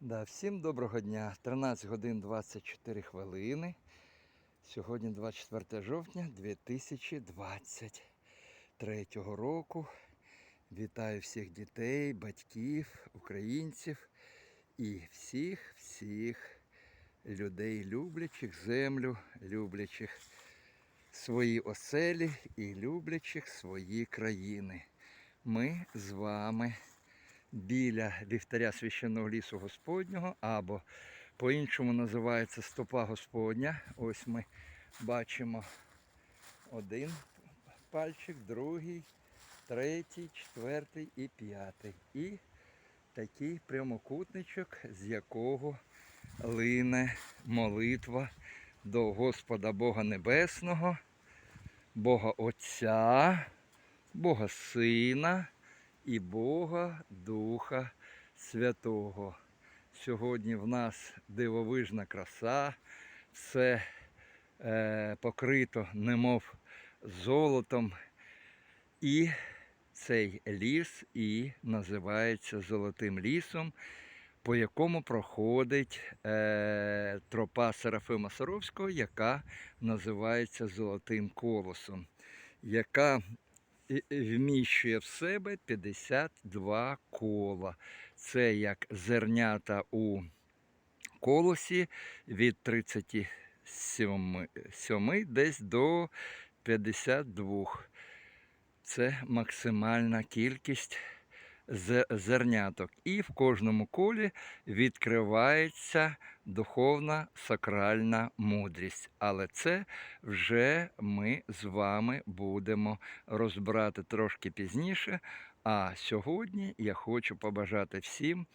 Да, всім доброго дня. 13 годин 24 хвилини. Сьогодні 24 жовтня 2023 року. Вітаю всіх дітей, батьків, українців і всіх, всіх людей, люблячих землю, люблячих свої оселі і люблячих свої країни. Ми з вами біля вівтаря священного лісу Господнього, або по-іншому називається стопа Господня. Ось ми бачимо один пальчик, другий, третій, четвертий і п'ятий. І такий прямокутничок, з якого лине молитва до Господа Бога Небесного, Бога Отця, Бога Сина і Бога Духа Святого. Сьогодні в нас дивовижна краса, все е, покрито, немов золотом. І цей ліс і називається Золотим лісом, по якому проходить е, тропа Серафима Саровського, яка називається Золотим колосом, яка вміщує в себе 52 кола. Це як зернята у колосі від 37 7, десь до 52. Це максимальна кількість зе- зерняток. І в кожному колі відкривається духовна сакральна мудрість. Але це вже ми з вами будемо розбирати трошки пізніше. А сьогодні я хочу побажати всім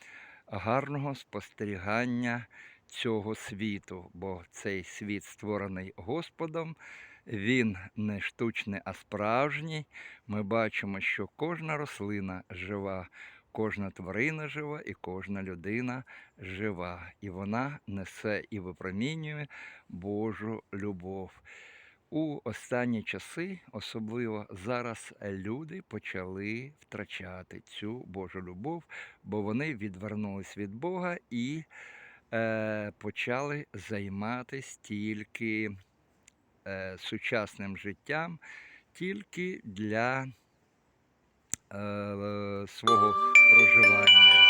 гарного спостерігання цього світу, бо цей світ створений Господом. Він не штучний, а справжній. Ми бачимо, що кожна рослина жива, кожна тварина жива і кожна людина жива. І вона несе і випромінює Божу любов. У останні часи, особливо зараз, люди почали втрачати цю Божу любов, бо вони відвернулись від Бога і е, почали займатися тільки е, сучасним життям, тільки для е, свого проживання.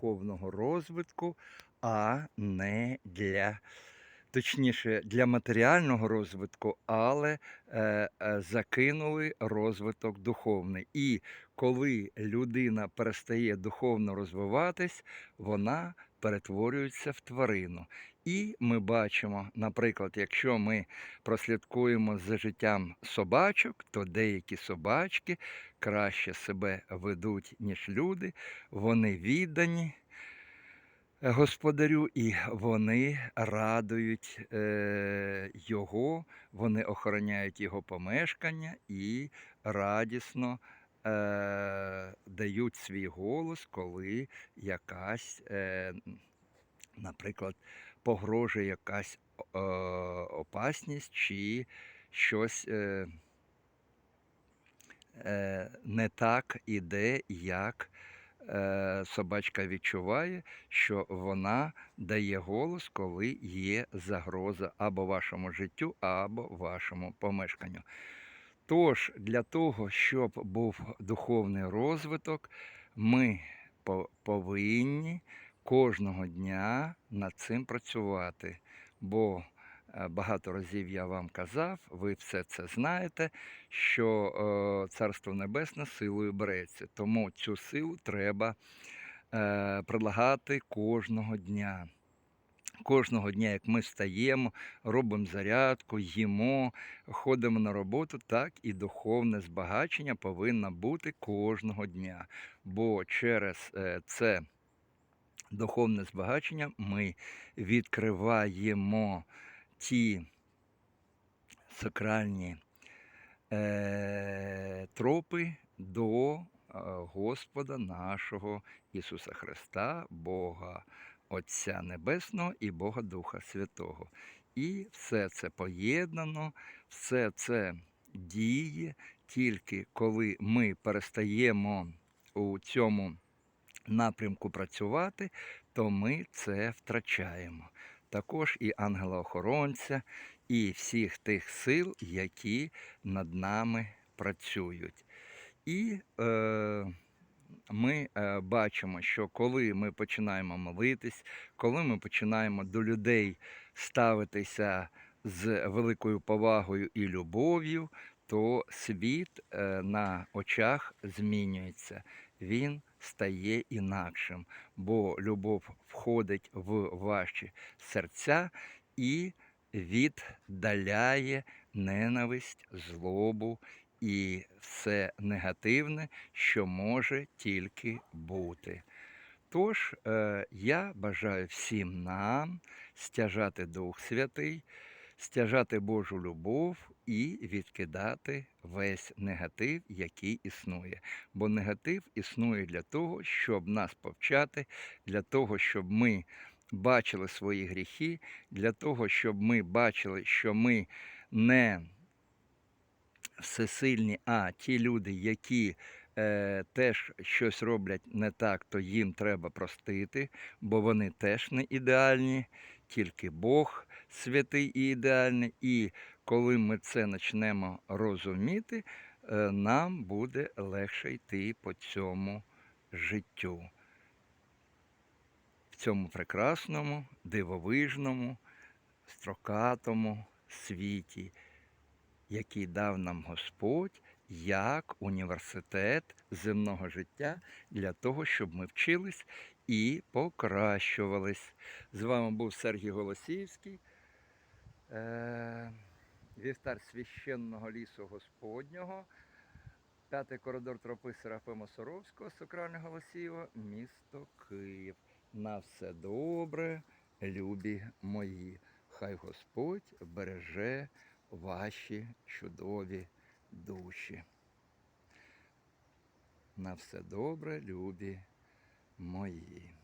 Духовного розвитку, а не для, точніше, для матеріального розвитку, але е, е, закинули розвиток духовний. І коли людина перестає духовно розвиватись, вона перетворюється в тварину. І ми бачимо, наприклад, якщо ми прослідкуємо за життям собачок, то деякі собачки краще себе ведуть, ніж люди, вони віддані господарю, і вони радують е, його, вони охороняють його помешкання і радісно е, дають свій голос, коли якась, е, наприклад, погрожує якась опасність чи щось. Не так іде, як собачка відчуває, що вона дає голос, коли є загроза або вашому життю, або вашому помешканню. Тож, для того, щоб був духовний розвиток, ми повинні кожного дня над цим працювати. Бо е, багато разів я вам казав, ви все це знаєте, що е, Царство Небесне силою береться. Тому цю силу треба е, прилагати кожного дня. Кожного дня, як ми встаємо, робимо зарядку, їмо, ходимо на роботу, так і духовне збагачення повинно бути кожного дня. Бо через е, це духовне збагачення ми відкриваємо ті сакральні е, тропи до е, Господа нашого Ісуса Христа, Бога Отця Небесного і Бога Духа Святого. І все це поєднано, все це діє тільки коли ми перестаємо у цьому напрямку працювати, то ми це втрачаємо. Також і ангела-охоронця, і всіх тих сил, які над нами працюють. І е, ми е, бачимо, що коли ми починаємо молитись, коли ми починаємо до людей ставитися з великою повагою і любов'ю, то світ е, на очах змінюється. Він стає інакшим, бо любов входить в ваші серця і віддаляє ненависть, злобу і все негативне, що може тільки бути. Тож е, я бажаю всім нам стяжати Дух Святий, стяжати Божу любов і відкидати весь негатив, який існує. Бо негатив існує для того, щоб нас повчати, для того, щоб ми бачили свої гріхи, для того, щоб ми бачили, що ми не всесильні, а ті люди, які е, теж щось роблять не так, то їм треба простити, бо вони теж не ідеальні, тільки Бог святий і ідеальний. І коли ми це почнемо розуміти, е, нам буде легше йти по цьому життю. В цьому прекрасному, дивовижному, строкатому світі, який дав нам Господь як університет земного життя для того, щоб ми вчились і покращувались. З вами був Сергій Голосіївський, е- вівтар священного лісу Господнього, п'ятий коридор тропи Серафима Соровського, Сокральне Голосієво, місто Київ. На все добре, любі мої. Хай Господь береже ваші чудові душі. На все добре, любі мої.